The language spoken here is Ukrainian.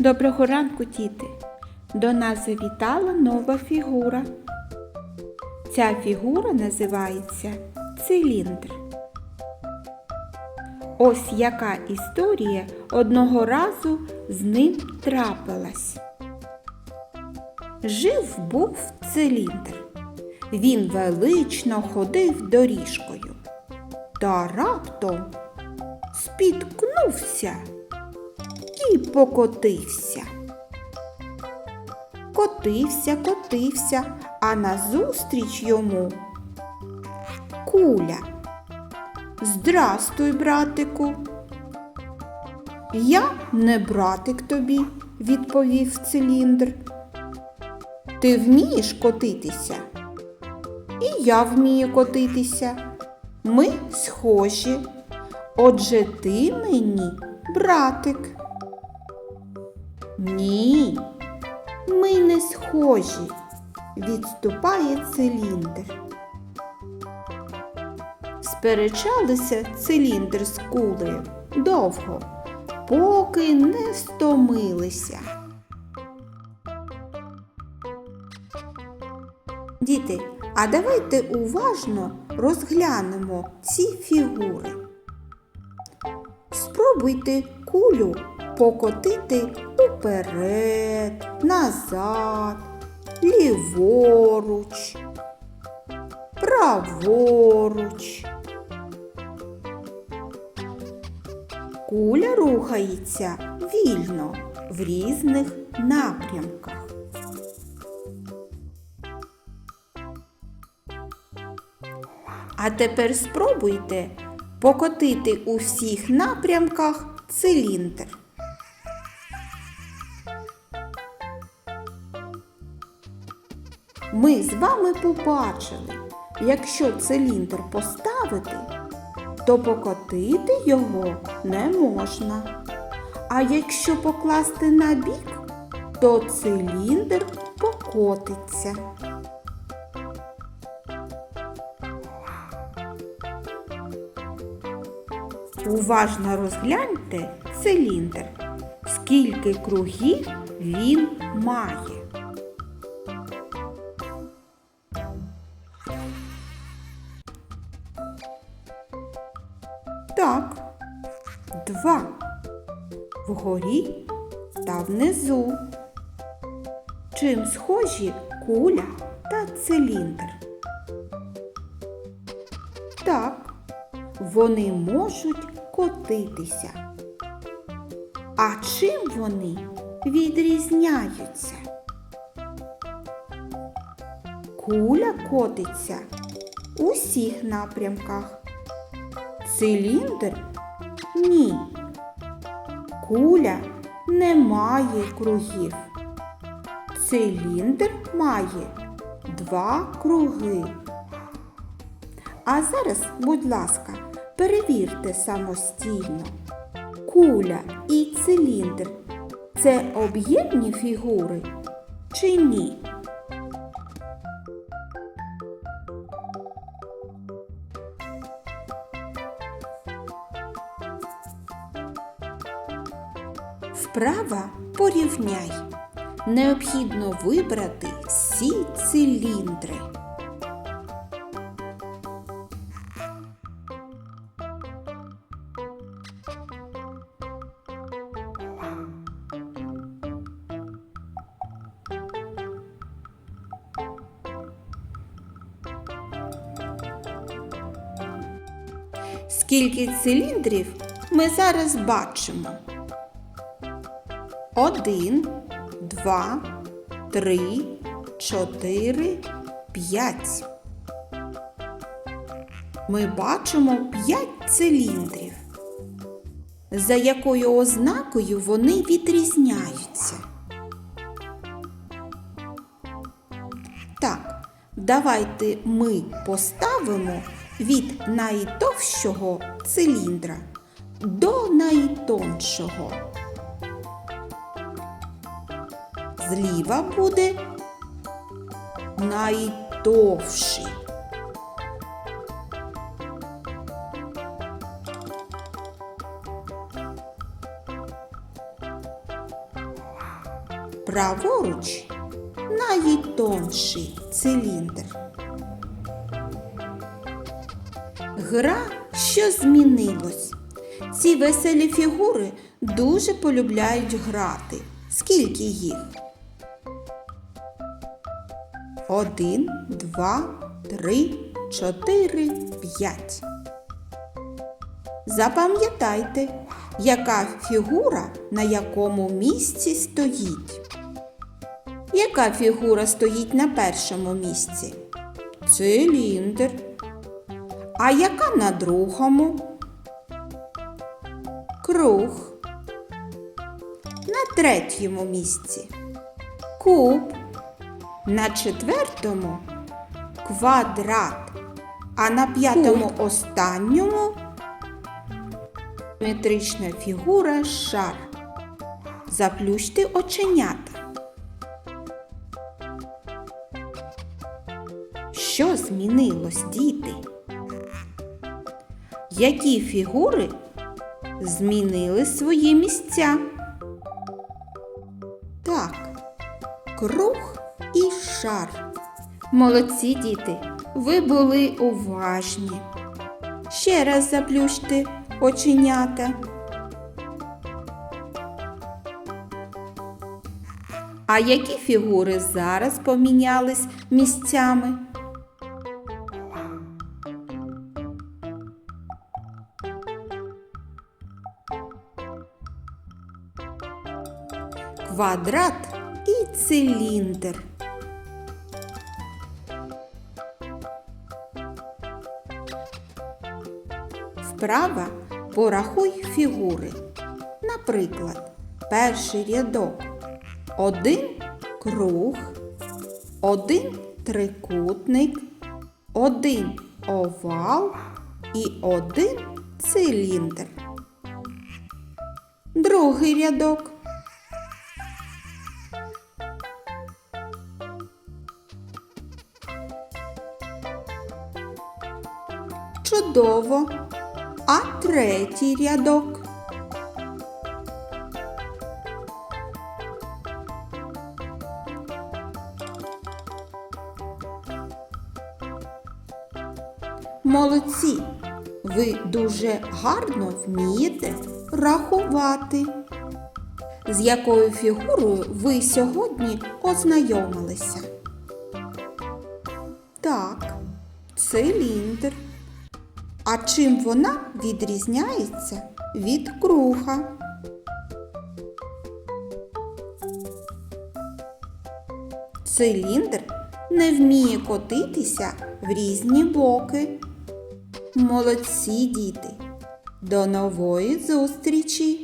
Доброго ранку, діти! До нас завітала нова фігура. Ця фігура називається циліндр. Ось яка історія одного разу з ним трапилась. Жив був циліндр. Він велично ходив доріжкою. Та раптом спіткнувся і покотився. Котився, котився, а назустріч йому куля. Здрастуй, братику. Я не братик тобі, відповів циліндр. Ти вмієш котитися? І я вмію котитися. Ми схожі. Отже, ти мені братик. Ні, ми не схожі, відступає циліндр. Сперечалися циліндр з кулею довго, поки не стомилися. Діти, а давайте уважно розглянемо ці фігури. Спробуйте кулю покотити уперед, назад, ліворуч, праворуч. Куля рухається вільно в різних напрямках. А тепер спробуйте покотити у всіх напрямках циліндр. Ми з вами побачили, якщо циліндр поставити, то покотити його не можна. А якщо покласти на бік, то циліндр покотиться. Уважно розгляньте циліндр, скільки кругів він має. Так, два. Вгорі та внизу. Чим схожі куля та циліндр? Так, вони можуть котитися. А чим вони відрізняються? Куля котиться у всіх напрямках. Циліндр ні. Куля не має кругів. Циліндр має два круги. А зараз, будь ласка, перевірте самостійно. Куля і циліндр це об'ємні фігури чи ні? Вправа порівняй. Необхідно вибрати всі циліндри. Скільки циліндрів ми зараз бачимо? Один, два, три, чотири, п'ять. Ми бачимо п'ять циліндрів. За якою ознакою вони відрізняються? Так, давайте ми поставимо від найтовщого циліндра до найтоншого. Зліва буде найтовший. праворуч найтонший циліндр. Гра, що змінилось. Ці веселі фігури дуже полюбляють грати. Скільки їх? Один, два, три, чотири, п'ять. Запам'ятайте, яка фігура на якому місці стоїть. Яка фігура стоїть на першому місці? Циліндр. А яка на другому? Круг. На третьому місці. Куб. На четвертому квадрат. А на п'ятому останньому метрична фігура шар. Заплющте оченята. Що змінилось, діти? Які фігури змінили свої місця? Так, круг шар. Молодці діти, ви були уважні. Ще раз заплющте оченята. А які фігури зараз помінялись місцями? Квадрат і циліндр. Вправа порахуй фігури. Наприклад, перший рядок один круг, один трикутник, один овал і один циліндр. Другий рядок. Чудово. А третій рядок. Молодці! Ви дуже гарно вмієте рахувати. З якою фігурою ви сьогодні ознайомилися? Так, циліндр. А чим вона відрізняється від круга? Циліндр не вміє котитися в різні боки. Молодці діти! До нової зустрічі!